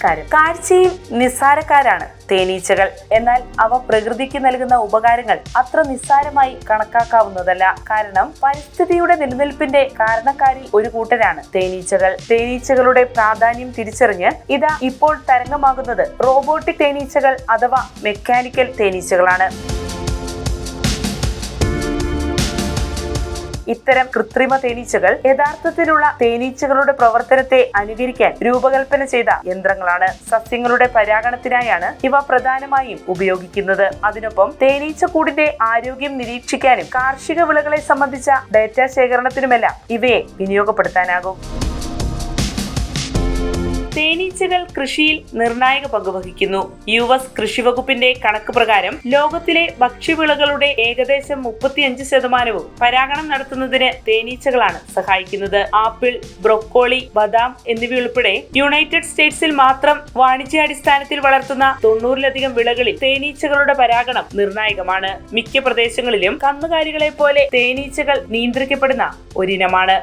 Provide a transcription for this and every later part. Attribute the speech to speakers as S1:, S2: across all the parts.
S1: നമസ്കാരം കാഴ്ചയിൽ നിസ്സാരക്കാരാണ് തേനീച്ചകൾ. എന്നാൽ അവ പ്രകൃതിക്ക് നൽകുന്ന ഉപകാരങ്ങൾ അത്ര നിസ്സാരമായി കണക്കാക്കാവുന്നതല്ല. കാരണം പരിസ്ഥിതിയുടെ നിലനിൽപ്പിന്റെ കാരണക്കാരിൽ ഒരു കൂട്ടരാണ് തേനീച്ചകൾ. തേനീച്ചകളുടെ പ്രാധാന്യം തിരിച്ചറിഞ്ഞ് ഇതാ ഇപ്പോൾ തരംഗമാകുന്നത് റോബോട്ടിക് തേനീച്ചകൾ അഥവാ മെക്കാനിക്കൽ തേനീച്ചകളാണ്. ഇത്തരം കൃത്രിമ തേനീച്ചകൾ യഥാർത്ഥത്തിലുള്ള തേനീച്ചകളുടെ പ്രവർത്തനത്തെ അനുകരിക്കാൻ രൂപകൽപ്പന ചെയ്ത യന്ത്രങ്ങളാണ്. സസ്യങ്ങളുടെ പരാഗണത്തിനായാണ് ഇവ പ്രധാനമായും ഉപയോഗിക്കുന്നത്. അതിനൊപ്പം തേനീച്ചക്കൂടിന്റെ ആരോഗ്യം നിരീക്ഷിക്കാനും കാർഷിക വിളകളെ സംബന്ധിച്ച ഡേറ്റ ശേഖരണത്തിനുമെല്ലാം ഇവയെ വിനിയോഗപ്പെടുത്താനാകും. തേനീച്ചകൾ കൃഷിയിൽ നിർണായക പങ്ക് വഹിക്കുന്നു. യു എസ് കൃഷി വകുപ്പിന്റെ കണക്ക് പ്രകാരം ലോകത്തിലെ ഭക്ഷ്യവിളകളുടെ ഏകദേശം മുപ്പത്തിയഞ്ച് ശതമാനവും പരാഗണം നടത്തുന്നതിന് തേനീച്ചകളാണ് സഹായിക്കുന്നത്. ആപ്പിൾ ബ്രൊക്കോളി ബദാം എന്നിവയുൾപ്പെടെ യുണൈറ്റഡ് സ്റ്റേറ്റ്സിൽ മാത്രം വാണിജ്യാടിസ്ഥാനത്തിൽ വളർത്തുന്ന തൊണ്ണൂറിലധികം വിളകളിൽ തേനീച്ചകളുടെ പരാഗണം നിർണായകമാണ്. മിക്ക പ്രദേശങ്ങളിലും കന്നുകാലികളെ പോലെ തേനീച്ചകൾ നിയന്ത്രിക്കപ്പെടുന്ന ഒരിനമാണ്.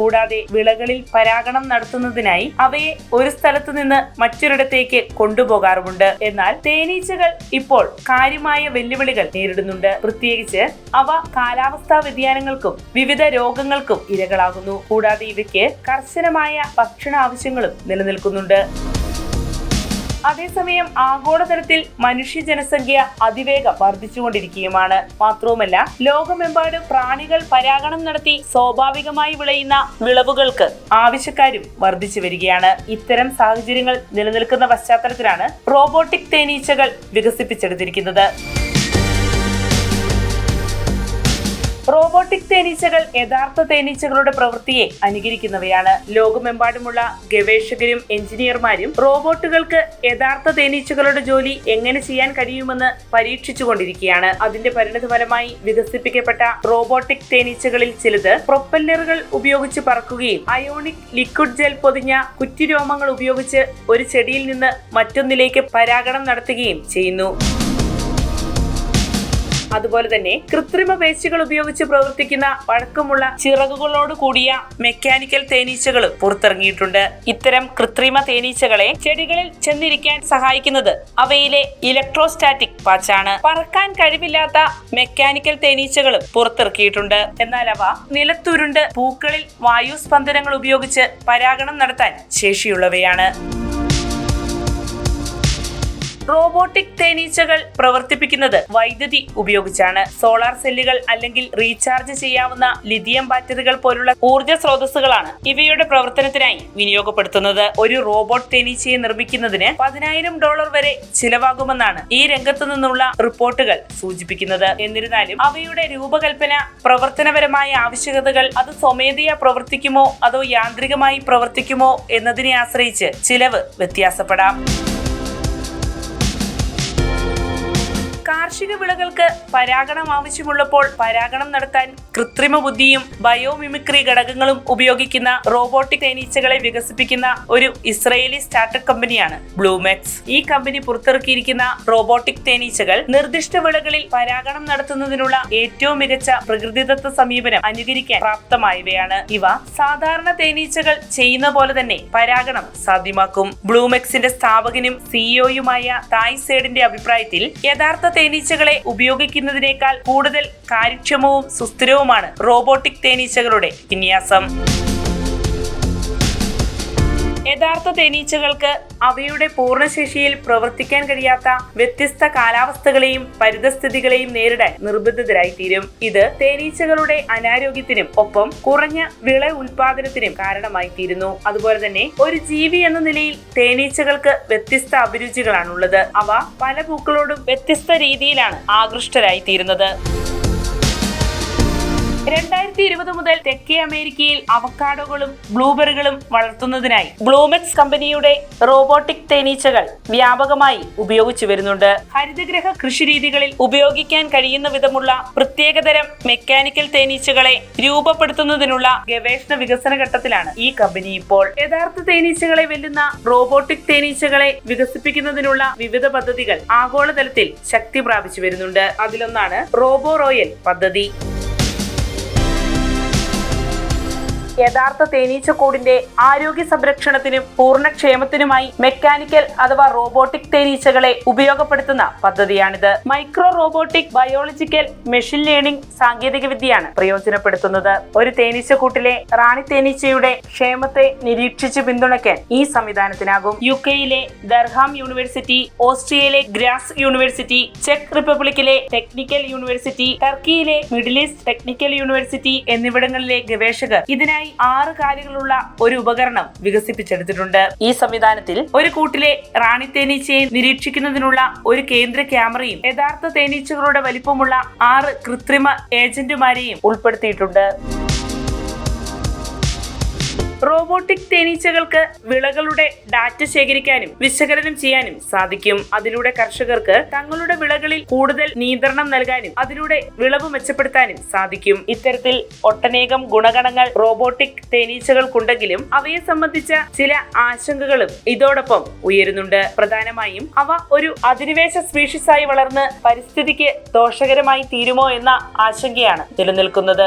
S1: കൂടാതെ വിളകളിൽ പരാഗണം നടത്തുന്നതിനായി അവയെ ഒരു സ്ഥലത്തു നിന്ന് മറ്റൊരിടത്തേക്ക് കൊണ്ടുപോകാറുമുണ്ട്. എന്നാൽ തേനീച്ചകൾ ഇപ്പോൾ കാര്യമായ വെല്ലുവിളികൾ നേരിടുന്നുണ്ട്. പ്രത്യേകിച്ച് അവ കാലാവസ്ഥാ വ്യതിയാനങ്ങൾക്കും വിവിധ രോഗങ്ങൾക്കും ഇരകളാകുന്നു. കൂടാതെ ഇവയ്ക്ക് കർശനമായ ഭക്ഷണ ആവശ്യങ്ങളും നിലനിൽക്കുന്നുണ്ട്. അതേസമയം ആഗോളതലത്തിൽ മനുഷ്യ ജനസംഖ്യ അതിവേഗം വർദ്ധിച്ചുകൊണ്ടിരിക്കുകയുമാണ്. മാത്രവുമല്ല ലോകമെമ്പാടും പ്രാണികൾ പരാഗണം നടത്തി സ്വാഭാവികമായി വിളയുന്ന വിളവുകൾക്ക് ആവശ്യക്കാരും വർദ്ധിച്ചു വരികയാണ്. ഇത്തരം സാഹചര്യങ്ങൾ നിലനിൽക്കുന്ന പശ്ചാത്തലത്തിലാണ് റോബോട്ടിക് തേനീച്ചകൾ വികസിപ്പിച്ചെടുത്തിരിക്കുന്നത്. റോബോട്ടിക് തേനീച്ചകൾ യഥാർത്ഥ തേനീച്ചകളുടെ പ്രവൃത്തിയെ അനുകരിക്കുന്നവയാണ്. ലോകമെമ്പാടുമുള്ള ഗവേഷകരും എഞ്ചിനീയർമാരും റോബോട്ടുകൾക്ക് യഥാർത്ഥ തേനീച്ചകളുടെ ജോലി എങ്ങനെ ചെയ്യാൻ കഴിയുമെന്ന് പരീക്ഷിച്ചുകൊണ്ടിരിക്കുകയാണ്. അതിന്റെ പരിണതഫലമായി വികസിപ്പിക്കപ്പെട്ട റോബോട്ടിക് തേനീച്ചകളിൽ ചിലത് പ്രൊപ്പല്ലറുകൾ ഉപയോഗിച്ച് പറക്കുകയും അയോണിക് ലിക്വിഡ് ജെൽ പൊതിഞ്ഞ കുറ്റിരോമങ്ങൾ ഉപയോഗിച്ച് ഒരു ചെടിയിൽ നിന്ന് മറ്റൊന്നിലേക്ക് പരാഗണം നടത്തുകയും ചെയ്യുന്നു. അതുപോലെ തന്നെ കൃത്രിമ വേസ്റ്റുകൾ ഉപയോഗിച്ച് പ്രവർത്തിക്കുന്ന പഴക്കമുള്ള ചിറകുകളോട് കൂടിയ മെക്കാനിക്കൽ തേനീച്ചകൾ പുറത്തിറങ്ങിയിട്ടുണ്ട്. ഇത്തരം കൃത്രിമ തേനീച്ചകളെ ചെടികളിൽ ചെന്നിരിക്കാൻ സഹായിക്കുന്നത് അവയിലെ ഇലക്ട്രോസ്റ്റാറ്റിക് പാച്ചാണ്. പറക്കാൻ കഴിവില്ലാത്ത മെക്കാനിക്കൽ തേനീച്ചകളും പുറത്തിറക്കിയിട്ടുണ്ട്. എന്നാൽ അവ നിലത്തുരുണ്ട് പൂക്കളിൽ വായു സ്പന്ദനങ്ങൾ ഉപയോഗിച്ച് പരാഗണം നടത്താൻ ശേഷിയുള്ളവയാണ്. റോബോട്ടിക് തേനീച്ചകൾ പ്രവർത്തിപ്പിക്കുന്നത് വൈദ്യുതി ഉപയോഗിച്ചാണ്. സോളാർ സെല്ലുകൾ അല്ലെങ്കിൽ റീചാർജ് ചെയ്യാവുന്ന ലിഥിയം ബാറ്ററികൾ പോലുള്ള ഊർജ സ്രോതസ്സുകളാണ് ഇവയുടെ പ്രവർത്തനത്തിനായി വിനിയോഗപ്പെടുത്തുന്നത്. ഒരു റോബോട്ട് തേനീച്ചയെ നിർമ്മിക്കുന്നതിന് പതിനായിരം ഡോളർ വരെ ചിലവാകുമെന്നാണ് ഈ രംഗത്തു നിന്നുള്ള റിപ്പോർട്ടുകൾ സൂചിപ്പിക്കുന്നത്. എന്നിരുന്നാലും അവയുടെ രൂപകൽപ്പന പ്രവർത്തനപരമായ ആവശ്യകതകൾ അത് സ്വമേധയാ പ്രവർത്തിക്കുമോ അതോ യാന്ത്രികമായി പ്രവർത്തിക്കുമോ എന്നതിനെ ആശ്രയിച്ച് ചിലവ് വ്യത്യാസപ്പെടാം. കാർഷിക വിളകൾക്ക് പരാഗണം ആവശ്യമുള്ളപ്പോൾ പരാഗണം നടത്താൻ കൃത്രിമ ബുദ്ധിയും ബയോമിമിക്രി ഘടകങ്ങളും ഉപയോഗിക്കുന്ന റോബോട്ടിക് തേനീച്ചകളെ വികസിപ്പിക്കുന്ന ഒരു ഇസ്രയേലി സ്റ്റാർട്ടപ്പ് കമ്പനിയാണ് ബ്ലൂമെക്സ്. ഈ കമ്പനി പുറത്തിറക്കിയിരിക്കുന്ന റോബോട്ടിക് തേനീച്ചകൾ നിർദ്ദിഷ്ട വിളകളിൽ പരാഗണം നടത്തുന്നതിനുള്ള ഏറ്റവും മികച്ച പ്രകൃതിദത്ത സമീപനം അനുകരിക്കാൻ പ്രാപ്തമായവയാണ് ഇവ. സാധാരണ തേനീച്ചകൾ ചെയ്യുന്ന പോലെ തന്നെ പരാഗണം സാധ്യമാക്കും. ബ്ലൂമെക്സിന്റെ സ്ഥാപകനും സിഇഒയുമായ തായ് സേഡിന്റെ അഭിപ്രായത്തിൽ യഥാർത്ഥ തേനീച്ചകളെ ഉപയോഗിക്കുന്നതിനേക്കാൾ കൂടുതൽ കാര്യക്ഷമവും സുസ്ഥിരവുമാണ് റോബോട്ടിക് തേനീച്ചകളുടെ വിന്യാസം. യഥാർത്ഥ തേനീച്ചകൾക്ക് അവയുടെ പൂർണശേഷിയിൽ പ്രവർത്തിക്കാൻ കഴിയാത്ത വ്യത്യസ്ത കാലാവസ്ഥകളെയും പരിതസ്ഥിതികളെയും നേരിടാൻ നിർബന്ധിതരായി തീരും ഇത് തേനീച്ചകളുടെ അനാരോഗ്യത്തിനും ഒപ്പം കുറഞ്ഞ വിള ഉൽപാദനത്തിനും കാരണമായി തീരുന്നു അതുപോലെ തന്നെ ഒരു ജീവി എന്ന നിലയിൽ തേനീച്ചകൾക്ക് വ്യത്യസ്ത അഭിരുചികളാണുള്ളത്. അവ പല പൂക്കളോടും വ്യത്യസ്ത രീതിയിലാണ് ആകൃഷ്ടരായി തീരുന്നത് രണ്ടായിരത്തി ഇരുപത് മുതൽ തെക്കേ അമേരിക്കയിൽ അവക്കാഡോകളും ബ്ലൂബെറികളും വളർത്തുന്നതിനായി ബ്ലൂമെക്സ് കമ്പനിയുടെ റോബോട്ടിക് തേനീച്ചകൾ വ്യാപകമായി ഉപയോഗിച്ചു വരുന്നുണ്ട്. ഹരിതഗ്രഹ കൃഷിരീതികളിൽ ഉപയോഗിക്കാൻ കഴിയുന്ന വിധമുള്ള പ്രത്യേകതരം മെക്കാനിക്കൽ തേനീച്ചകളെ രൂപപ്പെടുത്തുന്നതിനുള്ള ഗവേഷണ വികസന ഘട്ടത്തിലാണ് ഈ കമ്പനി ഇപ്പോൾ. യഥാർത്ഥ തേനീച്ചകളെ വെല്ലുന്ന റോബോട്ടിക് തേനീച്ചകളെ വികസിപ്പിക്കുന്നതിനുള്ള വിവിധ പദ്ധതികൾ ആഗോളതലത്തിൽ ശക്തി പ്രാപിച്ചു വരുന്നുണ്ട്. അതിലൊന്നാണ് റോബോ റോയൽ പദ്ധതി. യഥാർത്ഥ തേനീച്ചക്കൂടിന്റെ ആരോഗ്യ സംരക്ഷണത്തിനും പൂർണക്ഷേമത്തിനുമായി മെക്കാനിക്കൽ അഥവാ റോബോട്ടിക് തേനീച്ചകളെ ഉപയോഗപ്പെടുത്തുന്ന പദ്ധതിയാണിത്. Micro robotic biological machine learning സാങ്കേതിക വിദ്യയാണ് പ്രയോജനപ്പെടുത്തുന്നത്. ഒരു തേനീച്ചക്കൂട്ടിലെ റാണി തേനീച്ചയുടെ ക്ഷേമത്തെ നിരീക്ഷിച്ച് പിന്തുണയ്ക്കാൻ ഈ സംവിധാനത്തിനാകും. യു കെയിലെ ദർഹാം യൂണിവേഴ്സിറ്റി ഓസ്ട്രിയയിലെ ഗ്രാസ് യൂണിവേഴ്സിറ്റി ചെക്ക് റിപ്പബ്ലിക്കിലെ ടെക്നിക്കൽ യൂണിവേഴ്സിറ്റി ടർക്കിയിലെ മിഡിൽ ഈസ്റ്റ് ടെക്നിക്കൽ യൂണിവേഴ്സിറ്റി എന്നിവിടങ്ങളിലെ ഗവേഷകർ ആറ് കാലുകളുള്ള ഒരു ഉപകരണം വികസിപ്പിച്ചെടുത്തിട്ടുണ്ട്. ഈ സംവിധാനത്തിൽ ഒരു കൂട്ടിലെ റാണി തേനീച്ചയെ നിരീക്ഷിക്കുന്നതിനുള്ള ഒരു കേന്ദ്ര ക്യാമറയും യഥാർത്ഥ തേനീച്ചകളുടെ വലിപ്പമുള്ള ആറ് കൃത്രിമ ഏജന്റുമാരെയും ഉൾപ്പെടുത്തിയിട്ടുണ്ട്. റോബോട്ടിക് തേനീച്ചകൾക്ക് വിളകളുടെ ഡാറ്റ ശേഖരിക്കാനും വിശകലനം ചെയ്യാനും സാധിക്കും. അതിലൂടെ കർഷകർക്ക് തങ്ങളുടെ വിളകളിൽ കൂടുതൽ നിയന്ത്രണം നൽകാനും അതിലൂടെ വിളവ് മെച്ചപ്പെടുത്താനും സാധിക്കും. ഇത്തരത്തിൽ ഒട്ടനേകം ഗുണഗണങ്ങൾ റോബോട്ടിക് തേനീച്ചകൾക്കുണ്ടെങ്കിലും അവയെ സംബന്ധിച്ച ചില ആശങ്കകളും ഇതോടൊപ്പം ഉയരുന്നുണ്ട്. പ്രധാനമായും അവ ഒരു അധിനിവേശ സ്പീഷീസായി വളർന്ന് പരിസ്ഥിതിക്ക് ദോഷകരമായി തീരുമോ എന്ന ആശങ്കയാണ് നിലനിൽക്കുന്നത്.